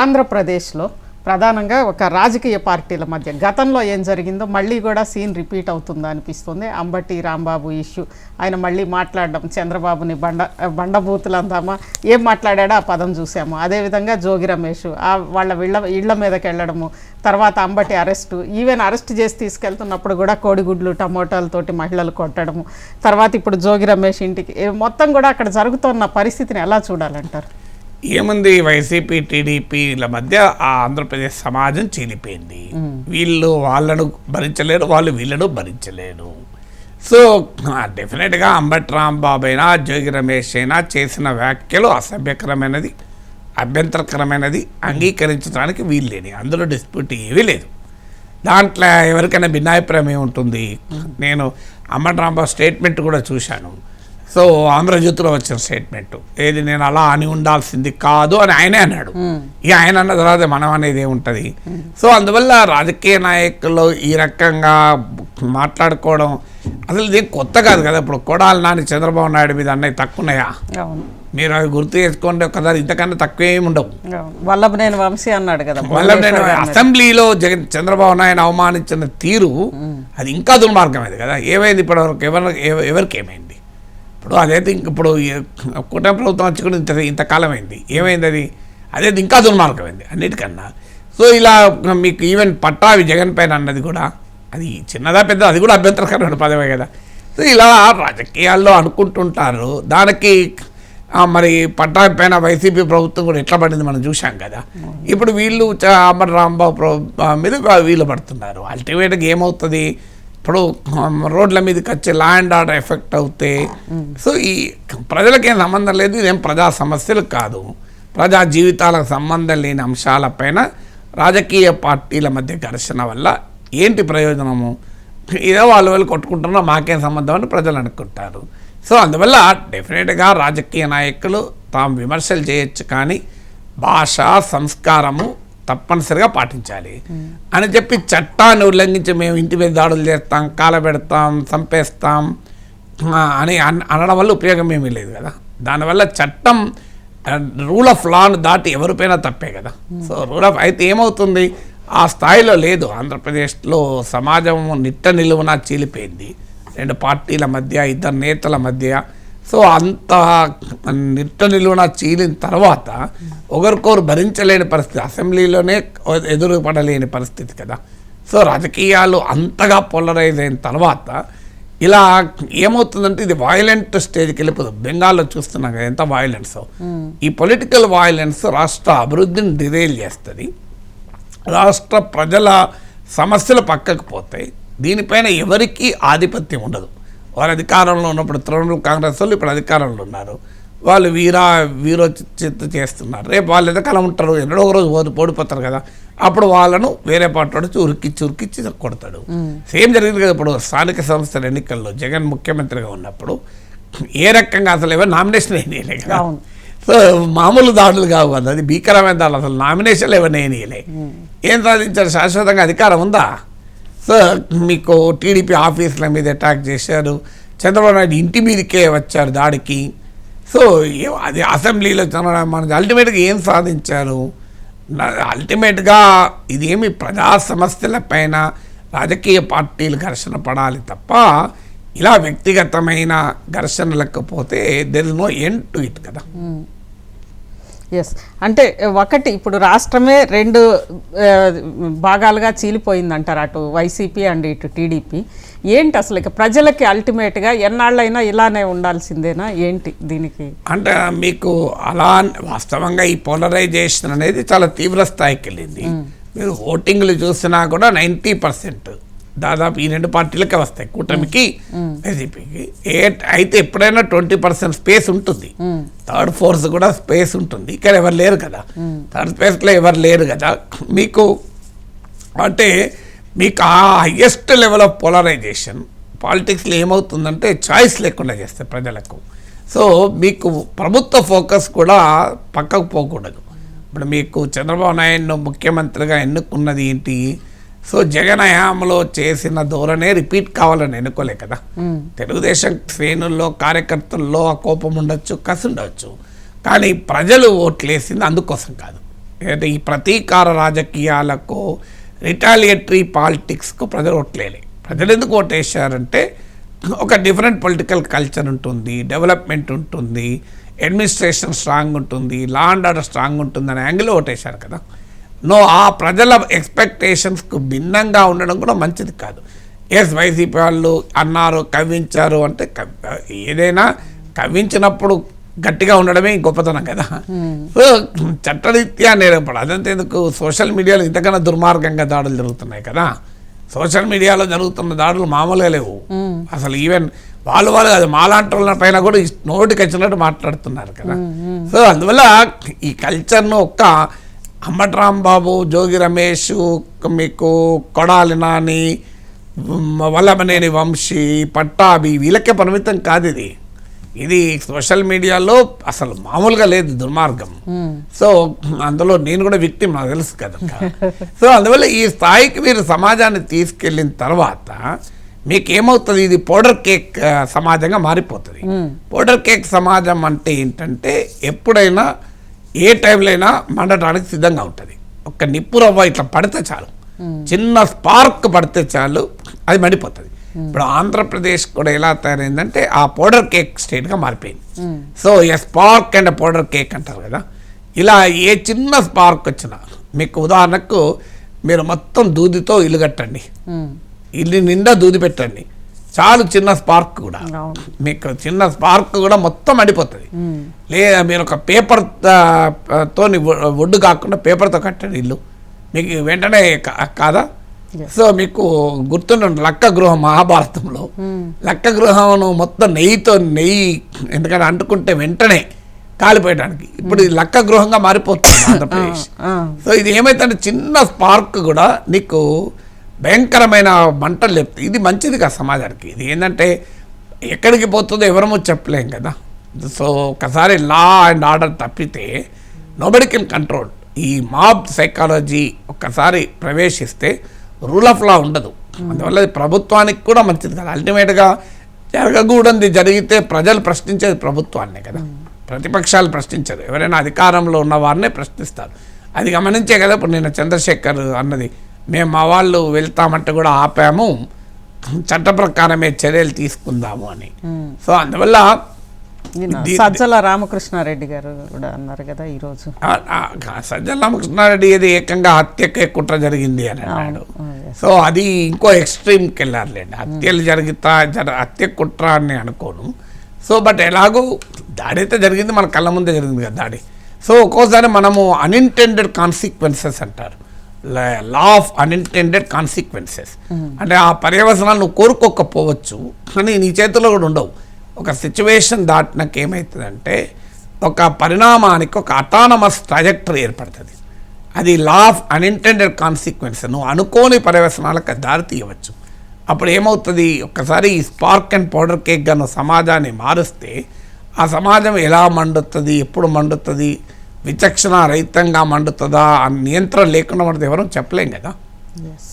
ఆంధ్రప్రదేశ్లో ప్రధానంగా ఒక రాజకీయ పార్టీల మధ్య గతంలో ఏం జరిగిందో మళ్ళీ కూడా సీన్ రిపీట్ అవుతుందా అనిపిస్తుంది. అంబటి రాంబాబు ఇష్యూ. ఆయన మళ్ళీ మాట్లాడడం చంద్రబాబుని బండ బండబూతులందామా ఏం మాట్లాడాడో ఆ పదం చూసాము. అదేవిధంగా జోగి రమేష్ ఆ వాళ్ళ ఇళ్ళ ఇళ్ళ మీదకి వెళ్ళడము తర్వాత అంబటి అరెస్టు. ఈవెన్ అరెస్ట్ చేసి తీసుకెళ్తున్నప్పుడు కూడా కోడిగుడ్లు టమోటాలతోటి మహిళలు కొట్టడము. తర్వాత ఇప్పుడు జోగి రమేష్ ఇంటికి మొత్తం కూడా అక్కడ జరుగుతున్న పరిస్థితిని ఎలా చూడాలంటారు? ఏముంది? వైసీపీ టీడీపీల మధ్య ఆ ఆంధ్రప్రదేశ్ సమాజం చీలిపోయింది. వీళ్ళు వాళ్ళను భరించలేరు వాళ్ళు వీళ్ళను భరించలేరు. సో డెఫినెట్గా అంబట్ రాంబాబు అయినా జోగి రమేష్ అయినా చేసిన వ్యాఖ్యలు అసభ్యకరమైనది అభ్యంతరకరమైనది అంగీకరించడానికి వీల్లేని అందులో డిస్ప్యూట్ ఏమీ లేదు. దాంట్లో ఎవరికైనా భిన్నాభిప్రాయం ఏముంటుంది? నేను అంబట్ రాంబాబు స్టేట్మెంట్ కూడా చూశాను. సో ఆంధ్రజ్యోతిలో వచ్చిన స్టేట్మెంట్. ఏది నేను అలా అని ఉండాల్సింది కాదు అని ఆయనే అన్నాడు. ఇక ఆయన అన్న తర్వాత మనం అనేది ఏముంటుంది? సో అందువల్ల రాజకీయ నాయకులు ఈ రకంగా మాట్లాడుకోవడం అసలు ఇది కొత్త కాదు కదా? ఇప్పుడు కొడాలి నాని చంద్రబాబు నాయుడు మీద అన్నవి తక్కువ ఉన్నాయా అవును. మీరు అవి గుర్తు చేసుకోండి ఒకసారి ఇంతకన్నా తక్కువ ఏమి ఉండవు. వల్లభనేని వంశీ అన్నాడు కదా మళ్ళీ నేను అసెంబ్లీలో జగన్ చంద్రబాబు నాయుడు అవమానించిన తీరు అది ఇంకా దుర్మార్గమైంది కదా? ఏమైంది ఇప్పటివరకు? ఎవరు ఎవ- ఎవరికి ఏమైంది? ఇప్పుడు అదైతే ఇంక ఇప్పుడు కూటమి ప్రభుత్వం వచ్చి కూడా ఇంత ఇంతకాలం అయింది ఏమైంది అది అదైతే ఇంకా దుర్మార్గమైంది అన్నిటికన్నా. సో ఇలా మీకు ఈవెన్ పట్టావి జగన్ పైన అన్నది కూడా అది చిన్నదా పెద్ద అది కూడా అభ్యంతరకరమైన పదవే కదా. సో ఇలా రాజకీయాల్లో అనుకుంటుంటారు. దానికి మరి పట్టాభి పైన వైసీపీ ప్రభుత్వం కూడా ఎట్లా పడింది మనం చూసాం కదా. ఇప్పుడు వీళ్ళు చ- అమర్ రాంబాబు మీద వీళ్ళు పడుతున్నారు. అల్టిమేట్గా ఏమవుతుంది? ఇప్పుడు రోడ్ల మీదకి వచ్చే లా అండ్ ఆర్డర్ ఎఫెక్ట్ అవుతే సో ఈ ప్రజలకేం సంబంధం లేదు ఇదేం ప్రజా సమస్యలు కాదు. ప్రజా జీవితాలకు సంబంధం లేని అంశాలపైన రాజకీయ పార్టీల మధ్య ఘర్షణ వల్ల ఏంటి ప్రయోజనము? ఏదో వాళ్ళు వాళ్ళు కొట్టుకుంటున్నా మాకేం సంబంధం అని ప్రజలు అనుకుంటారు. సో అందువల్ల డెఫినెట్గా రాజకీయ నాయకులు తాము విమర్శలు చేయొచ్చు కానీ భాష సంస్కారము తప్పనిసరిగా పాటించాలి. అని చెప్పి చట్టాన్ని ఉల్లంఘించి మేము ఇంటి మీద దాడులు చేస్తాం కాలబెడతాం చంపేస్తాం అని అన్- అనడం వల్ల ఉపయోగం ఏమీ లేదు కదా. దానివల్ల చట్టం రూల్ ఆఫ్ లాను దాటి ఎవరిపైనా తప్పే కదా. సో రూల్ ఆఫ్ అయితే ఏమవుతుంది? ఆ స్థాయిలో లేదు. ఆంధ్రప్రదేశ్లో సమాజం నిట్ట నిలువున చీలిపోయింది. రెండు పార్టీల మధ్య ఇద్దరు నేతల మధ్య సో అంత నిట్ట నిలువున చీలిన తర్వాత ఒకరికొకరు భరించలేని పరిస్థితి అసెంబ్లీలోనే ఎదురుపడలేని పరిస్థితి కదా. సో రాజకీయాలు అంతగా పోలరైజ్ అయిన తర్వాత ఇలా ఏమవుతుందంటే ఇది వాయిలెంట్ స్టేజ్కి వెళ్ళిపోతుంది బెంగాల్లో చూస్తున్నాం కదా ఎంత వాయిలెన్స్ ఈ పొలిటికల్ వాయిలెన్స్ రాష్ట్ర అభివృద్ధిని డిరైల్ చేస్తుంది. రాష్ట్ర ప్రజల సమస్యలు పక్కకు పోతాయి. దీనిపైన ఎవరికీ ఆధిపత్యం ఉండదు. వారు అధికారంలో ఉన్నప్పుడు తృణమూల్ కాంగ్రెస్ వాళ్ళు ఇప్పుడు అధికారంలో ఉన్నారు. వాళ్ళు వీరా వీరోచిత చేస్తున్నారు. రేపు వాళ్ళు ఎంతకాలం ఉంటారు ఎన్నడో ఒక రోజు ఓడి ఓడిపోతారు కదా. అప్పుడు వాళ్ళను వేరే పార్టీ వచ్చి ఉరికిచ్చి ఉరికిచ్చి కొడతాడు. సేమ్ జరిగింది కదా ఇప్పుడు స్థానిక సంస్థల ఎన్నికల్లో జగన్ ముఖ్యమంత్రిగా ఉన్నప్పుడు. ఏ రకంగా అసలు ఎవరు నామినేషన్ వేయలే కదా. సో మామూలు దాడులు కావు కదా. అది భీకరమైన దాడులు. అసలు నామినేషన్లు వేయలే ఏం సాధించారు? శాశ్వతంగా అధికారం ఉందా? సో మీకు టీడీపీ ఆఫీసుల మీద అటాక్ చేశారు. చంద్రబాబు నాయుడు ఇంటి మీదకే వచ్చారు దాడికి. సో అది అసెంబ్లీలో చంద్రబాబు మన అల్టిమేట్గా ఏం సాధించారు? అల్టిమేట్గా ఇదేమి ప్రజా సమస్యల పైన రాజకీయ పార్టీలు ఘర్షణ పడాలి తప్ప ఇలా వ్యక్తిగతమైన ఘర్షణలకు పోతే there is no end to it కదా. Hmm. ఎస్ అంటే ఒకటి ఇప్పుడు రాష్ట్రమే రెండు భాగాలుగా చీలిపోయిందంటారు అటు వైసీపీ అండ్ ఇటు టీడీపీ. ఏంటి అసలు ఇక ప్రజలకి అల్టిమేట్గా ఎన్నాళ్ళైనా ఇలానే ఉండాల్సిందేనా? ఏంటి దీనికి? అంటే మీకు అలా వాస్తవంగా ఈ పోలరైజేషన్ అనేది చాలా తీవ్ర స్థాయికి వెళ్ళింది. మీరు ఓటింగ్లు చూసినా కూడా నైంటీ పర్సెంట్ దాదాపు ఈ రెండు పార్టీలకే వస్తాయి. కూటమికి వైసీపీకి ఏ అయితే ఎప్పుడైనా ట్వంటీ పర్సెంట్ స్పేస్ ఉంటుంది. థర్డ్ ఫోర్స్ కూడా స్పేస్ ఉంటుంది. ఇక్కడ ఎవరు లేరు కదా. థర్డ్ స్పేస్లో ఎవరు లేరు కదా. మీకు అంటే మీకు ఆ హయ్యెస్ట్ లెవెల్ ఆఫ్ పోలరైజేషన్ పాలిటిక్స్లో ఏమవుతుందంటే చాయిస్ లేకుండా చేస్తాయి ప్రజలకు. సో మీకు ప్రభుత్వ ఫోకస్ కూడా పక్కకు పోకూడదు. ఇప్పుడు మీకు చంద్రబాబు నాయుడు ముఖ్యమంత్రిగా ఎన్నుకున్నది ఏంటి? సో జగన్ హయాంలో చేసిన ధోరణే రిపీట్ కావాలని ఎన్నుకోలే కదా. తెలుగుదేశం శ్రేణుల్లో కార్యకర్తల్లో ఆ కోపం ఉండొచ్చు కసి ఉండొచ్చు. కానీ ప్రజలు ఓట్లేసింది అందుకోసం కాదు. అంటే ఈ ప్రతీకార రాజకీయాలకు రిటాలియేటరీ పాలిటిక్స్కు ప్రజలు ఓట్లేలే. ప్రజలు ఎందుకు ఓటేశారంటే ఒక డిఫరెంట్ పొలిటికల్ కల్చర్ ఉంటుంది డెవలప్మెంట్ ఉంటుంది అడ్మినిస్ట్రేషన్ స్ట్రాంగ్ ఉంటుంది లా అండ్ ఆర్డర్ స్ట్రాంగ్ ఉంటుంది అనే యాంగిల్ ఓటేశారు కదా. నో ఆ ప్రజల ఎక్స్పెక్టేషన్స్కు భిన్నంగా ఉండడం కూడా మంచిది కాదు. ఎస్ వైసీపీ వాళ్ళు అన్నారు కవ్వించారు అంటే ఏదైనా కవ్వించినప్పుడు గట్టిగా ఉండడమే గొప్పతనం కదా. సో చట్టరీత్యా నేరపడు అదంతా ఎందుకు? సోషల్ మీడియాలో ఇంతకన్నా దుర్మార్గంగా దాడులు జరుగుతున్నాయి కదా. సోషల్ మీడియాలో జరుగుతున్న దాడులు మామూలుగా లేవు. అసలు ఈవెన్ వాళ్ళు వాళ్ళు అది మాలాంటి వాళ్ళ పైన కూడా నోటికి వచ్చినట్టు మాట్లాడుతున్నారు కదా. సో అందువల్ల ఈ కల్చర్ను ఒక్క అంబటి రాంబాబు జోగి రమేష్ మీకు కొడాలి నాని వల్లభనేని వంశీ పట్టాభి వీళ్ళకే పరిమితం కాదు ఇది. ఇది సోషల్ మీడియాలో అసలు మామూలుగా లేదు దుర్మార్గం. సో అందులో నేను కూడా విక్టిమ్ నాకు తెలుసు కదా. సో అందువల్ల ఈ స్థాయికి మీరు సమాజాన్ని తీసుకెళ్ళిన తర్వాత మీకు ఏమవుతుంది ఇది పౌడర్ కేక్ సమాజంగా మారిపోతుంది. పౌడర్ కేక్ సమాజం అంటే ఏంటంటే ఎప్పుడైనా ఏ టైంలో అయినా మండటానికి సిద్ధంగా ఉంటుంది. ఒక నిప్పు రవ్వ ఇట్లా పడితే చాలు. చిన్న స్పార్క్ పడితే చాలు అది మండిపోతుంది. ఇప్పుడు ఆంధ్రప్రదేశ్ కూడా ఎలా తయారైందంటే ఆ పౌడర్ కేక్ స్టేట్గా మారిపోయింది. So a spark and powder keg అంటారు కదా ఇలా ఏ చిన్న స్పార్క్ వచ్చినా మీకు ఉదాహరణకు మీరు మొత్తం దూదితో ఇల్లు కట్టండి. ఇల్లు నిండా దూది పెట్టండి. చాలు చిన్న స్పార్క్ కూడా. మీకు చిన్న స్పార్క్ కూడా మొత్తం అడిపోతుంది. లేదా మీరు ఒక పేపర్ తోని ఒడ్డు కాకుండా పేపర్తో కట్టండి ఇల్లు. మీకు వెంటనే కాదా? సో మీకు గుర్తుండండి లక్క గృహం మహాభారతంలో. లక్క గృహంను మొత్తం నెయ్యితో నెయ్యి ఎందుకంటే అంటుకుంటే వెంటనే కాలిపోయడానికి. ఇప్పుడు ఇది లక్క గృహంగా మారిపోతుంది ఆంధ్రప్రదేశ్. సో ఇది ఏమైతే చిన్న స్పార్క్ కూడా నీకు భయంకరమైన మంటలు లేపుతాయి. ఇది మంచిది కదా సమాజానికి. ఇది ఏంటంటే ఎక్కడికి పోతుందో ఎవరమో చెప్పలేం కదా. సో ఒకసారి లా అండ్ ఆర్డర్ తప్పితే నోబడి కెన్ కంట్రోల్ ఈ మాబ్ సైకాలజీ ఒక్కసారి ప్రవేశిస్తే రూల్ ఆఫ్ లా ఉండదు. అందువల్ల ప్రభుత్వానికి కూడా మంచిది కదా. అల్టిమేట్గా జరగకూడదు జరిగితే ప్రజలు ప్రశ్నించేది ప్రభుత్వాన్నే కదా. ప్రతిపక్షాలు ప్రశ్నించదు ఎవరైనా అధికారంలో ఉన్న వారినే ప్రశ్నిస్తారు. అది గమనించే కదా. ఇప్పుడు నేను చంద్రశేఖర్ అన్నది. మేము మా వాళ్ళు వెళ్తామంటే కూడా ఆపాము. చట్ట ప్రకారమే చర్యలు తీసుకుందాము అని. సో అందువల్ల సజ్జల రామకృష్ణారెడ్డి గారు కూడా అన్నారు కదా ఈరోజు. సజ్జల రామకృష్ణారెడ్డి ఏది ఏకంగా హత్యకే కుట్ర జరిగింది అని అన్నాడు. సో అది ఇంకో ఎక్స్ట్రీమ్కి వెళ్ళారులేండి హత్యలు జరుగుతా జర హత్య కుట్ర అని అనుకోను. సో బట్ ఎలాగో దాడి అయితే జరిగింది మన కళ్ళ ముందే జరిగింది కదా దాడి. సో ఒక్కోసారి మనము అన్ఇంటెండెడ్ కాన్సిక్వెన్సెస్ అంటారు. లా ఆఫ్ అన్ఇంటెండెడ్ కాన్సిక్వెన్సెస్ అంటే ఆ పర్యవసనాలు నువ్వు కోరుకోకపోవచ్చు కానీ నీ చేతిలో కూడా ఉండవు. ఒక సిచ్యువేషన్ దాటినాక ఏమవుతుందంటే ఒక పరిణామానికి ఒక అటానమస్ ట్రాజెక్టరీ ఏర్పడుతుంది. అది లా ఆఫ్ అన్ఇంటెండెడ్ కాన్సిక్వెన్స్ నువ్వు అనుకోని పర్యవసనాలకు దారి తీయవచ్చు అప్పుడు ఏమవుతుంది? ఒక్కసారి ఈ స్పార్క్ అండ్ పౌడర్ కేక్గా నువ్వు సమాజాన్ని మారుస్తే ఆ సమాజం ఎలా మండుతుంది? ఎప్పుడు మండుతుంది? విచక్షణ రహితంగా మండుతుందా అని నియంత్రణ లేకుండా మండుతుంది ఎవరూ చెప్పలేం కదా. ఎస్